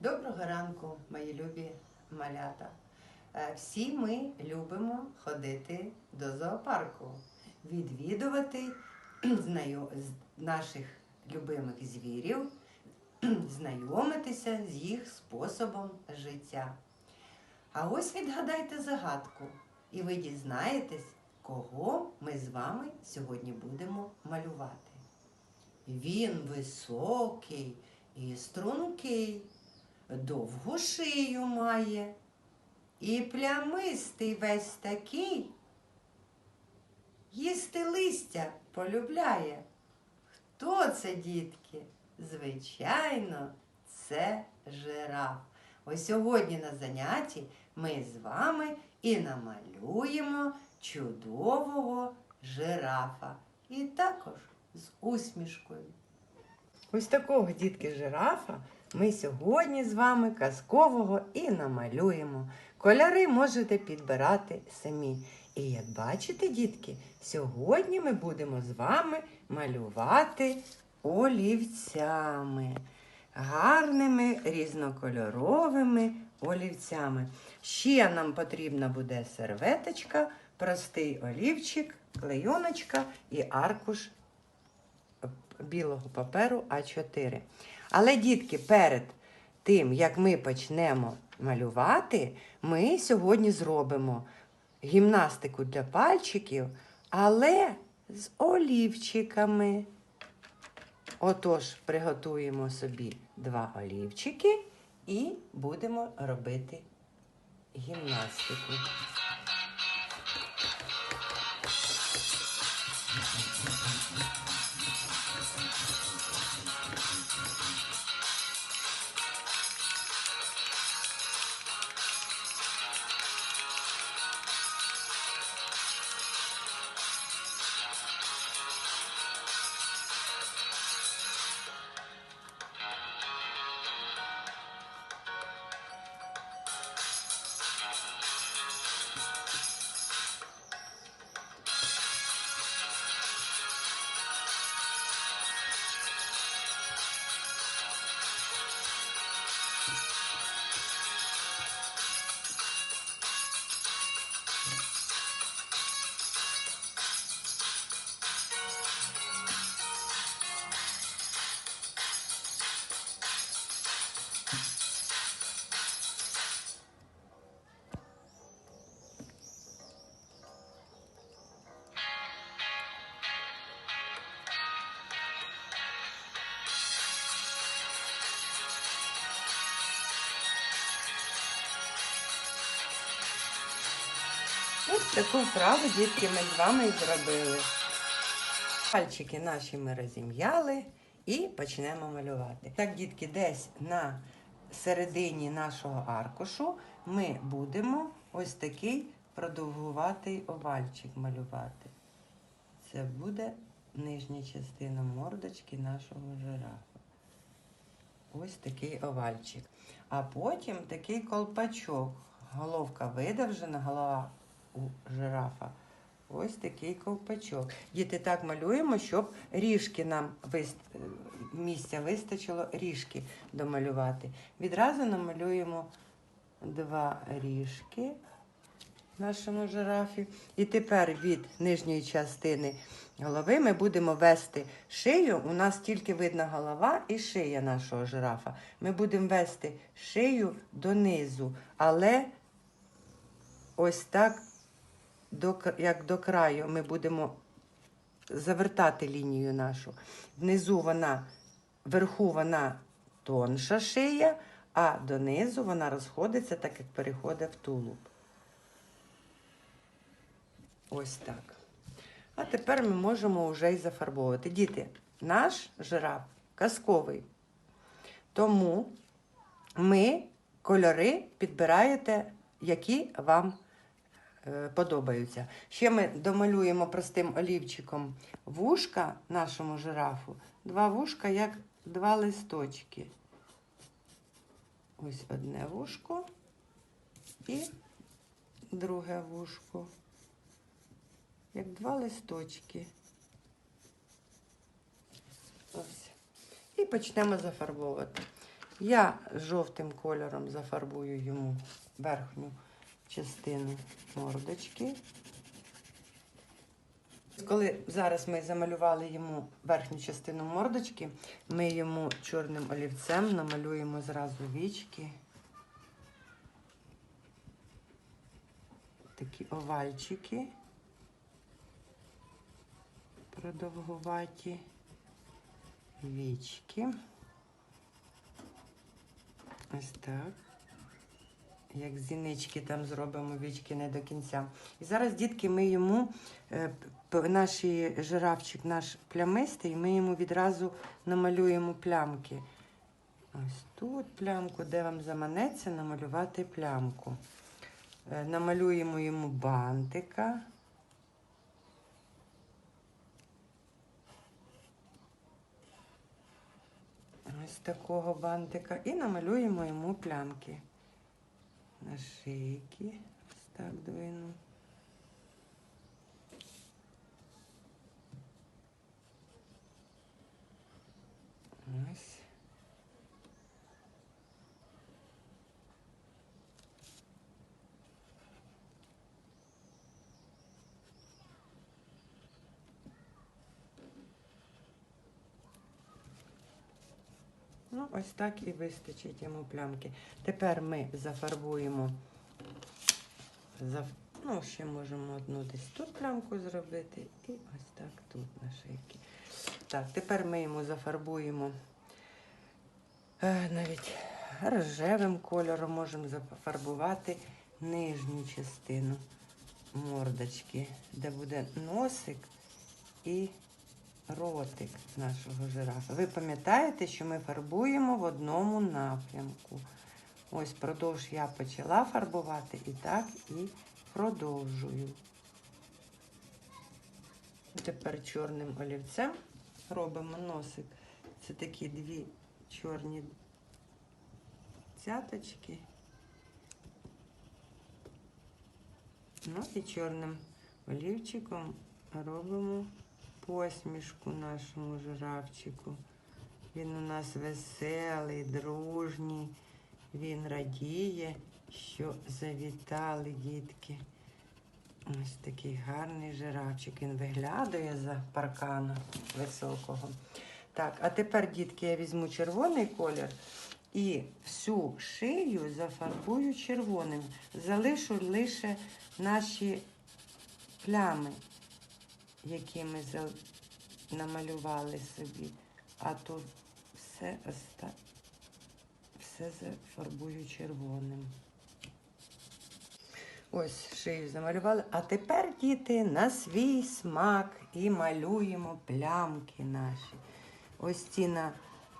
Доброго ранку, мої любі малята. Е, Всі ми любимо ходити до зоопарку, відвідувати наших любимих звірів, знайомитися з їх способом життя. А ось відгадайте загадку, і ви дізнаєтесь, кого ми з вами сьогодні будемо малювати. Він високий і стрункий, довгу шию має, і плямистий весь такий, їсти листя полюбляє. Хто це, дітки? Звичайно, це жираф. Ось сьогодні на занятті ми з вами і намалюємо чудового жирафа. І також з усмішкою. Ось такого дітки жирафа ми сьогодні з вами казкового і намалюємо. Кольори можете підбирати самі. І як бачите, дітки, сьогодні ми будемо з вами малювати олівцями. Гарними різнокольоровими олівцями. Ще нам потрібна буде серветочка, простий олівчик, клейоночка і аркуш білого паперу А4. Але, дітки, перед тим, як ми почнемо малювати, ми сьогодні зробимо гімнастику для пальчиків, але з олівчиками. Отож, приготуємо собі два олівчики і будемо робити гімнастику. Таку вправу, дітки, ми з вами зробили. Пальчики наші ми розім'яли і почнемо малювати. Так, дітки, десь на середині нашого аркушу ми будемо ось такий продовгуватий овальчик малювати. Це буде нижня частина мордочки нашого жирафа. Ось такий овальчик. А потім такий колпачок. Головка видовжена, голова у жирафа. Ось такий ковпачок. Діти так малюємо, щоб ріжки нам вист... місця вистачило ріжки домалювати. Відразу намалюємо два ріжки нашому жирафі. І тепер від нижньої частини голови ми будемо вести шию. У нас тільки видна голова і шия нашого жирафа. Ми будемо вести шию донизу, але ось так, до, як до краю, ми будемо завертати лінію нашу. Внизу вона, вверху вона тонша шия, а донизу вона розходиться, так як переходить в тулуб. Ось так. А тепер ми можемо вже й зафарбовувати. Діти, наш жираф казковий. Тому ми кольори підбираєте, які вам подобаються. Ще ми домалюємо простим олівчиком вушка нашому жирафу. Два вушка, як два листочки. Ось одне вушко і друге вушко. Як два листочки. Ось. І почнемо зафарбовувати. Я жовтим кольором зафарбую йому верхню частину мордочки. Коли зараз ми замалювали йому верхню частину мордочки, ми йому чорним олівцем намалюємо зразу вічки. Такі овальчики. Продовгуваті вічки. Ось так. Як зінички там зробимо вічки не до кінця. І зараз, дітки, ми йому, е, наш жирафчик, наш плямистий, ми йому відразу намалюємо плямки. Ось тут плямку, де вам заманеться намалювати плямку. Е, Намалюємо йому бантика. Ось такого бантика. І намалюємо йому плямки на шийки. Ось так двину. Ось. Ну, ось так і вистачить йому плямки. Тепер ми зафарбуємо. Заф... Ну, ще можемо одну десь тут плямку зробити і ось так тут на шийки. Так, тепер ми йому зафарбуємо е, навіть рожевим кольором можемо зафарбувати нижню частину мордочки, де буде носик і ротик нашого жирафа. Ви пам'ятаєте, що ми фарбуємо в одному напрямку. Ось продовж я почала фарбувати і так і продовжую. Тепер чорним олівцем робимо носик. Це такі дві чорні цяточки. Ну і чорним олівчиком робимо посмішку нашому жирафчику. Він у нас веселий, дружній, він радіє, що завітали дітки. Ось такий гарний жирафчик. Він виглядає за паркана високого. Так, а тепер, дітки, я візьму червоний колір і всю шию зафарбую червоним. Залишу лише наші плями які ми намалювали собі, а то все, все зафарбую червоним. Ось шию замалювали. А тепер, діти, на свій смак і малюємо плямки наші. Ось ці на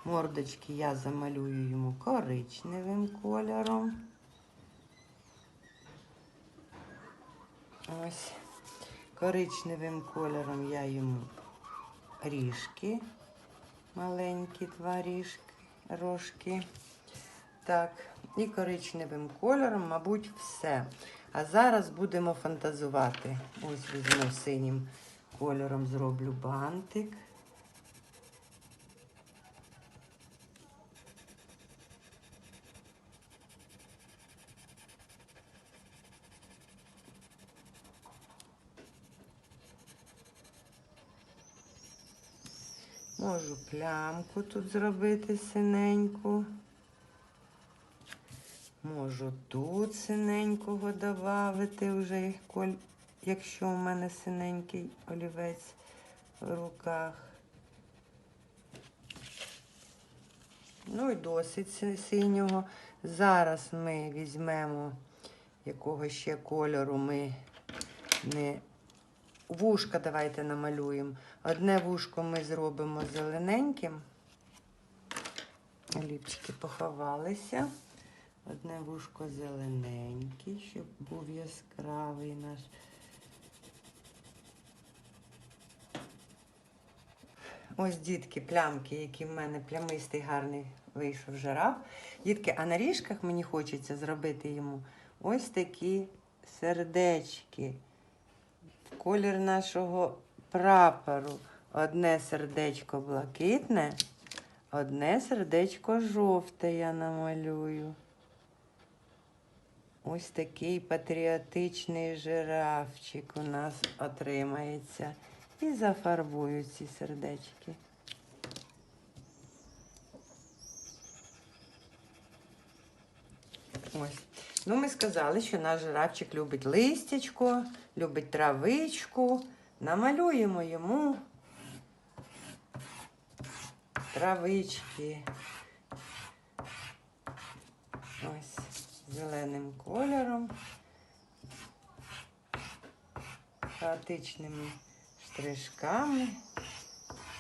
мордочки я замалюю йому коричневим кольором. Ось коричневим кольором я йому ріжки, маленькі два ріжки, рожки. Так, і коричневим кольором, мабуть, все. А зараз будемо фантазувати. Ось візьму синім кольором, зроблю бантик. Можу плямку тут зробити синеньку. Можу тут синенького додати вже, якщо у мене синенький олівець в руках. Ну і досить синього. Зараз ми візьмемо якого ще кольору ми не Вушка давайте намалюємо. Одне вушко ми зробимо зелененьким. Ліпчики поховалися. Одне вушко зелененький, щоб був яскравий наш. Ось дітки, плямки, які в мене плямистий гарний вийшов жираф. Дітки, а на ріжках мені хочеться зробити йому ось такі сердечки. Колір нашого прапору. Одне сердечко блакитне, Одне сердечко жовте я намалюю. Ось такий патріотичний жирафчик у нас отримається. І зафарбую ці сердечки. Ось. Ну, ми сказали, що наш жирафчик любить листячко, любить травичку. Намалюємо йому травички. Ось зеленим кольором, хаотичними штришками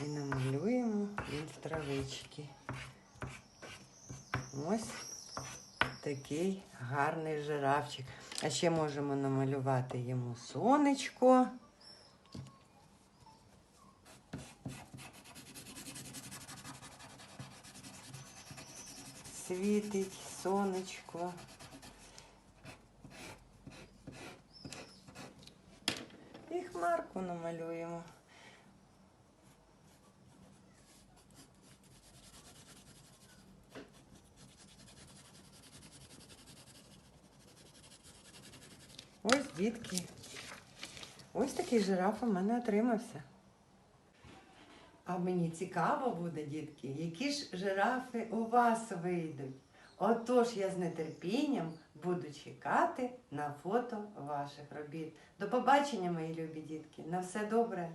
і намалюємо від травички. Ось такий гарний жирафчик. А ще можемо намалювати йому сонечко. Світить сонечко. І хмарку намалюємо. Ось дітки. Ось такий жираф у мене отримався. А мені цікаво буде, дітки, які ж жирафи у вас вийдуть. Отож я з нетерпінням буду чекати на фото ваших робіт. До побачення, мої любі дітки. На все добре.